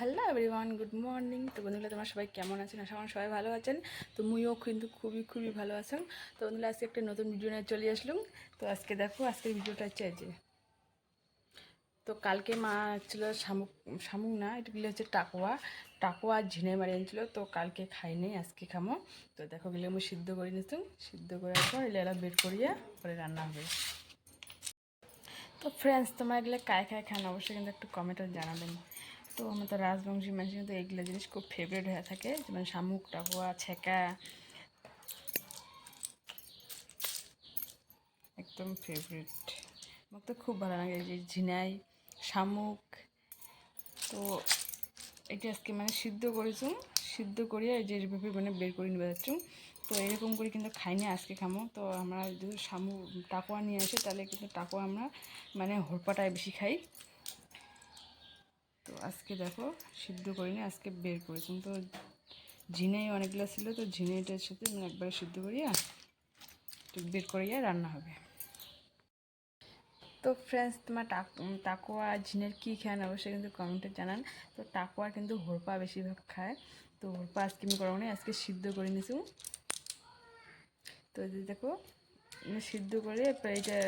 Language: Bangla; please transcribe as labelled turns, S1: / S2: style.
S1: Hello everyone, good morning. তো বন্ধুরা, তোমার সবাই কেমন আছেন? আশা করি সবাই ভালো আছেন। তো মুইও কিন্তু খুবই খুবই ভালো আছেন। তো বন্ধুরা, আজকে একটা নতুন ভিডিও নিয়ে চলে আসলাম। তো আজকে দেখো, আজকের ভিডিওটা হচ্ছে যে, তো কালকে মা ছিল শামুক শামুক না এগুলো হচ্ছে টাকোয়া। টাকোয়া ঝিনে মারি আনছিল, তো কালকে খাইনি আজকে খামো। তো দেখো, গেলে আমি সিদ্ধ করে নিতাম সিদ্ধ করার পর এলা বের করিয়ে পরে রান্না হবে। তো ফ্রেন্ডস তোমরা এগুলো কায় খায় খান, অবশ্যই কিন্তু একটু কমেন্টে জানাবেন। তো আমার তো রাজবংশী মানুষ কিন্তু এইগুলো জিনিস খুব ফেভারিট হয়ে থাকে, যেমন শামুক টাকুয়া ছেঁকা। একদম ফেভারিট আমার তো খুব ভালো লাগে যে ঝিনাই, শামুক। তো এটা আজকে মানে সিদ্ধ করেছুম সিদ্ধ করিয়ে যে এইভাবে মানে বের করে নিয়ে যাচ্ছুম তো এরকম করে কিন্তু খাইনি, আজকে খামো তো আমরা যদি শামু টাকুয়া নিয়ে আসি, তাহলে কিন্তু টাকুয়া আমরা মানে হরপাটায় বেশি খাই। তো আজকে দেখো, সিদ্ধ করিনি, আজকে বের করেছি তো ঝিনাই অনেকগুলো ছিল, তো ঝিনাইটার সাথে মানে একবারে সিদ্ধ করিয়া বের করিয়া রান্না হবে। তো ফ্রেন্ডস তোমার টাকোয়া ঝিনের কী খান অবশ্যই কিন্তু কমেন্টে জানান। তো টাকোয়া কিন্তু হোরপা বেশিরভাগ খায়। তো হোরপা আজকে আমি করাবো আজকে সিদ্ধ করে নিয়েছি। তো দেখো, সিদ্ধ করে এটা